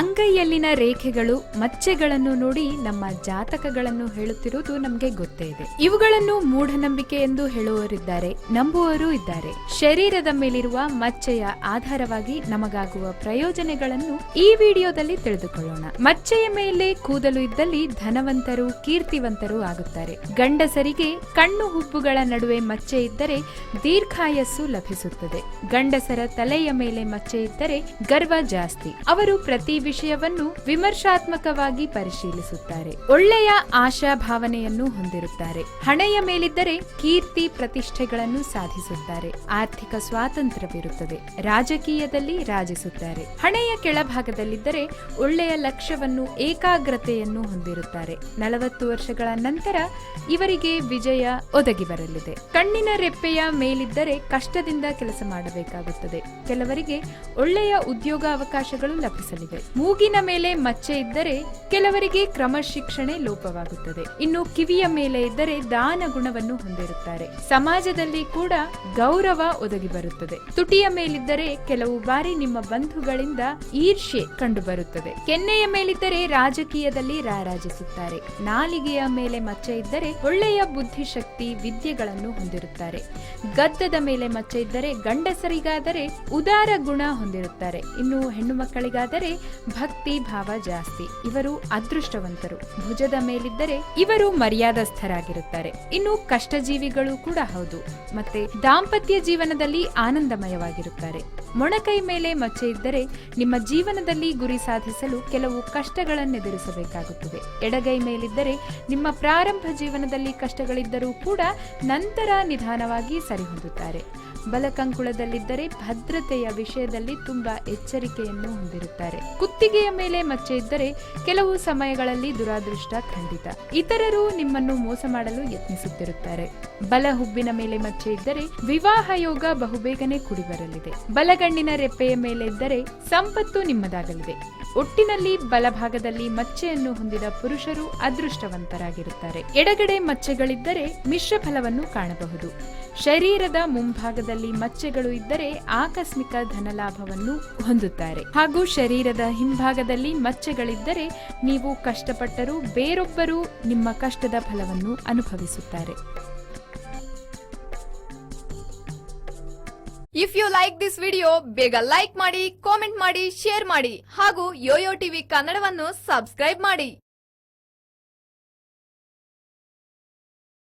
ಅಂಗೈಯಲ್ಲಿನ ರೇಖೆಗಳು, ಮಚ್ಚೆಗಳನ್ನು ನೋಡಿ ನಮ್ಮ ಜಾತಕಗಳನ್ನು ಹೇಳುತ್ತಿರುವುದು ನಮಗೆ ಗೊತ್ತೇ ಇದೆ. ಇವುಗಳನ್ನು ಮೂಢನಂಬಿಕೆ ಎಂದು ಹೇಳುವವರಿದ್ದಾರೆ, ನಂಬುವವರು ಇದ್ದಾರೆ. ಶರೀರದ ಮೇಲಿರುವ ಮಚ್ಚೆಯ ಆಧಾರವಾಗಿ ನಮಗಾಗುವ ಪ್ರಯೋಜನಗಳನ್ನು ಈ ವಿಡಿಯೋದಲ್ಲಿ ತಿಳಿದುಕೊಳ್ಳೋಣ. ಮಚ್ಚೆಯ ಮೇಲೆ ಕೂದಲು ಇದ್ದಲ್ಲಿ ಧನವಂತರು, ಕೀರ್ತಿವಂತರು ಆಗುತ್ತಾರೆ. ಗಂಡಸರಿಗೆ ಕಣ್ಣು ಹುಬ್ಬುಗಳ ನಡುವೆ ಮಚ್ಚೆ ಇದ್ದರೆ ದೀರ್ಘಾಯಸ್ಸು ಲಭಿಸುತ್ತದೆ. ಗಂಡಸರ ತಲೆಯ ಮೇಲೆ ಮಚ್ಚೆ ಇದ್ದರೆ ಗರ್ವ ಜಾಸ್ತಿ. ಅವರು ಪ್ರತಿ ವಿಷಯವನ್ನು ವಿಮರ್ಶಾತ್ಮಕವಾಗಿ ಪರಿಶೀಲಿಸುತ್ತಾರೆ. ಒಳ್ಳೆಯ ಆಶಾ ಭಾವನೆಯನ್ನು ಹೊಂದಿರುತ್ತಾರೆ. ಹಣೆಯ ಮೇಲಿದ್ದರೆ ಕೀರ್ತಿ ಪ್ರತಿಷ್ಠೆಗಳನ್ನು ಸಾಧಿಸುತ್ತಾರೆ. ಆರ್ಥಿಕ ಸ್ವಾತಂತ್ರ್ಯವಿರುತ್ತದೆ. ರಾಜಕೀಯದಲ್ಲಿ ರಾಜಿಸುತ್ತಾರೆ. ಹಣೆಯ ಕೆಳಭಾಗದಲ್ಲಿದ್ದರೆ ಒಳ್ಳೆಯ ಲಕ್ಷ್ಯವನ್ನು, ಏಕಾಗ್ರತೆಯನ್ನು ಹೊಂದಿರುತ್ತಾರೆ. ನಲವತ್ತು ವರ್ಷಗಳ ನಂತರ ಇವರಿಗೆ ವಿಜಯ ಒದಗಿ ಬರಲಿದೆ. ಕಣ್ಣಿನ ರೆಪ್ಪೆಯ ಮೇಲಿದ್ದರೆ ಕಷ್ಟದಿಂದ ಕೆಲಸ ಮಾಡಬೇಕಾಗುತ್ತದೆ. ಕೆಲವರಿಗೆ ಒಳ್ಳೆಯ ಉದ್ಯೋಗ ಅವಕಾಶಗಳು ಲಭಿಸಲಿವೆ. ಮೂಗಿನ ಮೇಲೆ ಮಚ್ಚೆ ಇದ್ದರೆ ಕೆಲವರಿಗೆ ಕ್ರಮಶಿಕ್ಷಣೆ ಲೋಪವಾಗುತ್ತದೆ. ಇನ್ನು ಕಿವಿಯ ಮೇಲೆ ಇದ್ದರೆ ದಾನ ಗುಣವನ್ನು ಹೊಂದಿರುತ್ತಾರೆ. ಸಮಾಜದಲ್ಲಿ ಕೂಡ ಗೌರವ ಒದಗಿ ಬರುತ್ತದೆ. ತುಟಿಯ ಮೇಲಿದ್ದರೆ ಕೆಲವು ಬಾರಿ ನಿಮ್ಮ ಬಂಧುಗಳಿಂದ ಈರ್ಷೆ ಕಂಡುಬರುತ್ತದೆ ಕೆನ್ನೆಯ ಮೇಲಿದ್ದರೆ ರಾಜಕೀಯದಲ್ಲಿ ರಾರಾಜಿಸುತ್ತಾರೆ. ನಾಲಿಗೆಯ ಮೇಲೆ ಮಚ್ಚೆ ಇದ್ದರೆ ಒಳ್ಳೆಯ ಬುದ್ಧಿಶಕ್ತಿ ವಿದ್ಯೆಗಳನ್ನು ಹೊಂದಿರುತ್ತಾರೆ. ಗದ್ದದ ಮೇಲೆ ಮಚ್ಚೆ ಇದ್ದರೆ ಗಂಡಸರಿಗಾದರೆ ಉದಾರ ಗುಣ ಹೊಂದಿರುತ್ತಾರೆ. ಇನ್ನು ಹೆಣ್ಣು ಮಕ್ಕಳಿಗಾದರೆ ಭಕ್ತಿ ಭಾವ ಜಾಸ್ತಿ. ಇವರು ಅದೃಷ್ಟವಂತರು. ಭುಜದ ಮೇಲಿದ್ದರೆ ಇವರು ಮರ್ಯಾದಸ್ಥರಾಗಿರುತ್ತಾರೆ ಇನ್ನು ಕಷ್ಟಜೀವಿಗಳು ಕೂಡ ಹೌದು. ಮತ್ತೆ ದಾಂಪತ್ಯ ಜೀವನದಲ್ಲಿ ಆನಂದಮಯವಾಗಿರುತ್ತಾರೆ. ಮೊಣಕೈ ಮೇಲೆ ಮಚ್ಚೆ ಇದ್ದರೆ ನಿಮ್ಮ ಜೀವನದಲ್ಲಿ ಗುರಿ ಸಾಧಿಸಲು ಕೆಲವು ಕಷ್ಟಗಳನ್ನೆದುರಿಸಬೇಕಾಗುತ್ತದೆ. ಎಡಗೈ ಮೇಲಿದ್ದರೆ ನಿಮ್ಮ ಪ್ರಾರಂಭ ಜೀವನದಲ್ಲಿ ಕಷ್ಟಗಳಿದ್ದರೂ ಕೂಡ ನಂತರ ನಿಧಾನವಾಗಿ ಸರಿಹೊಂದುತ್ತಾರೆ. ಬಲಕಂಕುಳದಲ್ಲಿದ್ದರೆ ಭದ್ರತೆಯ ವಿಷಯದಲ್ಲಿ ತುಂಬಾ ಎಚ್ಚರಿಕೆಯನ್ನು ಹೊಂದಿರುತ್ತಾರೆ. ಕುತ್ತಿಗೆಯ ಮೇಲೆ ಮಚ್ಚೆ ಇದ್ದರೆ ಕೆಲವು ಸಮಯಗಳಲ್ಲಿ ದುರಾದೃಷ್ಟ ಖಂಡಿತ. ಇತರರು ನಿಮ್ಮನ್ನು ಮೋಸ ಮಾಡಲು ಯತ್ನಿಸುತ್ತಿರುತ್ತಾರೆ. ಬಲ ಹುಬ್ಬಿನ ಮೇಲೆ ಮಚ್ಚೆ ಇದ್ದರೆ ವಿವಾಹ ಯೋಗ ಬಹುಬೇಗನೆ ಕುಡಿಬರಲಿದೆ. ಬಲಗಣ್ಣಿನ ರೆಪ್ಪೆಯ ಮೇಲೆ ಇದ್ದರೆ ಸಂಪತ್ತು ನಿಮ್ಮದಾಗಲಿದೆ. ಒಟ್ಟಿನಲ್ಲಿ ಬಲಭಾಗದಲ್ಲಿ ಮಚ್ಚೆಯನ್ನು ಹೊಂದಿದ ಪುರುಷರು ಅದೃಷ್ಟವಂತರಾಗಿರುತ್ತಾರೆ. ಎಡಗಡೆ ಮಚ್ಚೆಗಳಿದ್ದರೆ ಮಿಶ್ರ ಫಲವನ್ನು ಕಾಣಬಹುದು. ಶರೀರದ ಮುಂಭಾಗದಲ್ಲಿ ಮಚ್ಚೆಗಳು ಇದ್ದರೆ ಆಕಸ್ಮಿಕ ಧನಲಾಭವನ್ನು ಹೊಂದುತ್ತಾರೆ. ಹಾಗೂ ಶರೀರದ ಹಿಂಭಾಗದಲ್ಲಿ ಮಚ್ಚೆಗಳಿದ್ದರೆ ನೀವು ಕಷ್ಟಪಟ್ಟರೂ ಬೇರೊಬ್ಬರು ನಿಮ್ಮ ಕಷ್ಟದ ಫಲವನ್ನು ಅನುಭವಿಸುತ್ತಾರೆ. If you like this video ಬೇಗ ಲೈಕ್ ಮಾಡಿ ಕಾಮೆಂಟ್ ಮಾಡಿ ಶೇರ್ ಮಾಡಿ ಹಾಗೂ ಯೋಯೋ ಟಿವಿ ಕನ್ನಡವನ್ನು ಸಬ್ಸ್ಕ್ರೈಬ್ ಮಾಡಿ.